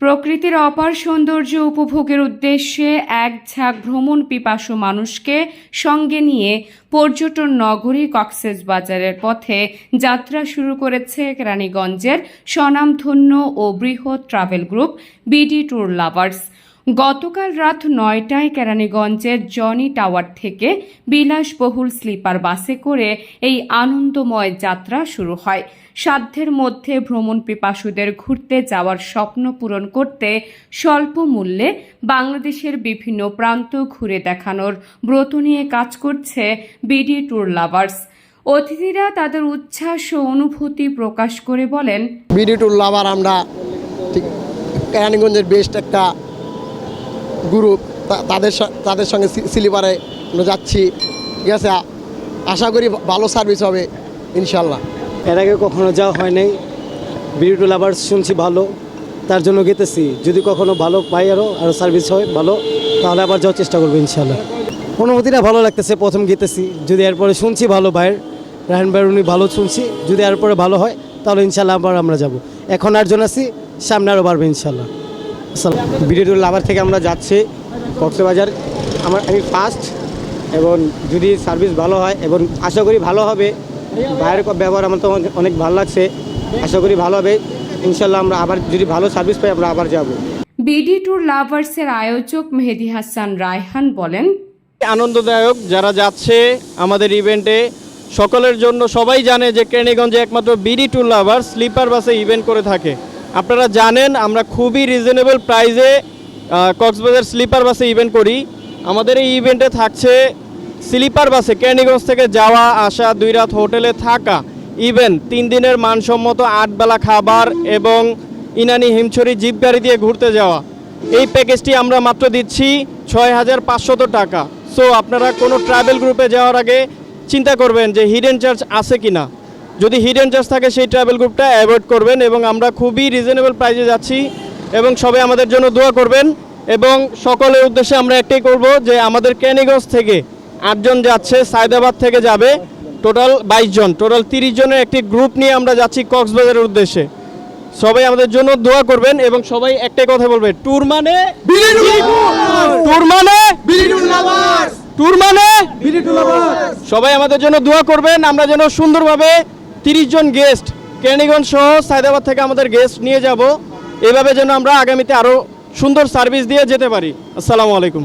প্রকৃতির অপার সৌন্দর্য উপভোগের উদ্দেশ্যে এক ঝাঁক ভ্রমণ পিপাসু মানুষকে সঙ্গে নিয়ে পর্যটন নগরী কক্সেস বাজারের পথে যাত্রা শুরু করেছে রানীগঞ্জের স্বনামধন্য ও বৃহৎ travel group BD tour lovers. গতকাল রাত নয়টায় কেরানীগঞ্জের জনি টাওয়ার থেকে বিলাসবহুল স্লিপার বাসে করে এই আনন্দময় যাত্রা শুরু হয়। সাধ্যের মধ্যে ভ্রমণ পিপাসুদের ঘুরতে যাওয়ার স্বপ্ন পূরণ করতে স্বল্প মূল্যে বাংলাদেশের বিভিন্ন প্রান্ত ঘুরে দেখানোর ব্রত নিয়ে কাজ করছে বিডি ট্যুর লাভার্স। অতিথিরা তাদের উচ্ছ্বাস ও অনুভূতি প্রকাশ করে বলেন, বিডি টুর লাভার আমরা কেরানীগঞ্জের বেস্ট একটা গ্রুপ তা- তাদের তাদের সঙ্গে স্লিপারে আমরা যাচ্ছি। ঠিক আছে? আশা করি ভালো সার্ভিস হবে ইনশাল্লাহ এর আগে কখনো যাওয়া হয় নাই। বিউটি লাভার্স শুনছি ভালো, তার জন্য গেতেছি। যদি কখনো ভালো পাই আরও আরও সার্ভিস হয় ভালো, তাহলে আবার যাওয়ার চেষ্টা করব ইনশাল্লাহ অনুভূতিটা ভালো লাগতেছে, প্রথম গেতেছি। যদি এরপরে শুনছি ভালো ভাইয়ের রায়ন ভাইয়ের উনি ভালো শুনছি। যদি এরপরে ভালো হয়, তাহলে ইনশাল্লাহ আবার আমরা যাব। এখন আর জন আছি, সামনে আরও বাড়বে ইনশাল্লাহ বিডিটুর লাভার থেকে আমরা যাচ্ছি কক্সবাজার। আমার আমি ফার্স্ট এবং যদি সার্ভিস ভালো হয় এবং আশা করি ভালো হবে বাইরের ব্যবহার আমার তো অনেক- অনেক ভালো লাগছে আশা করি ভালো হবে। ইনশাল্লাহ আমরা আবার যদি ভালো সার্ভিস পাই আমরা আবার যাব। বিডি ট্যুর লাভার্সের আয়োজক মেহেদি হাসান রায়হান বলেন আনন্দদায়ক যারা যাচ্ছে আমাদের ইভেন্টে সকলের জন্য সবাই জানে যে কেরানীগঞ্জে একমাত্র বিডি ট্যুর লাভার স্লিপার বাসে ইভেন্ট করে থাকে। আপনারা জানেন, আমরা খুবই রিজনেবল প্রাইজে কক্সবাজার স্লিপার বাসে ইভেন্ট করি। আমাদের এই ইভেন্টে থাকছে স্লিপার বাসে, কেরানীগঞ্জ থেকে যাওয়া, আসা, দুই রাত হোটেলে থাকা ইভেন তিন দিনের মানসম্মত আটবেলা খাবার এবং ইনানি হিমছড়ি জিপ গাড়ি দিয়ে ঘুরতে যাওয়া। এই প্যাকেজটি আমরা মাত্র দিচ্ছি ছয় হাজার পাঁচশত টাকা। সো আপনারা কোনো ট্রাভেল গ্রুপে যাওয়ার আগে চিন্তা করবেন যে হিডেন চার্জ আছে কি না যদি হিডেন চার্জ থাকে সেই ট্রাভেল গ্রুপটা অ্যাভয়েড করবেন এবং আমরা খুবই রিজনেবল প্রাইসে যাচ্ছি এবং সবাই আমাদের জন্য দোয়া করবেন এবং সকলের উদ্দেশ্যে আমরা একটাই করব যে আমাদের ক্যানিগঞ্জ থেকে আটজন যাচ্ছে সায়দাবাদ থেকে যাবে টোটাল বাইশ জন টোটাল তিরিশ জনের একটি গ্রুপ নিয়ে আমরা যাচ্ছি কক্সবাজারের উদ্দেশ্যে। সবাই আমাদের জন্য দোয়া করবেন এবং সবাই একটাই কথা বলবে ট্যুর মানে? ট্যুর মানে? ট্যুর মানে? সবাই আমাদের জন্য দোয়া করবেন আমরা যেন সুন্দরভাবে তিরিশ জন গেস্ট কেরানীগঞ্জ সহ সায়দাবাদ থেকে আমাদের গেস্ট নিয়ে যাব। এভাবে যেন আমরা আগামীতে আরও সুন্দর সার্ভিস দিয়ে যেতে পারি। আসসালামু আলাইকুম।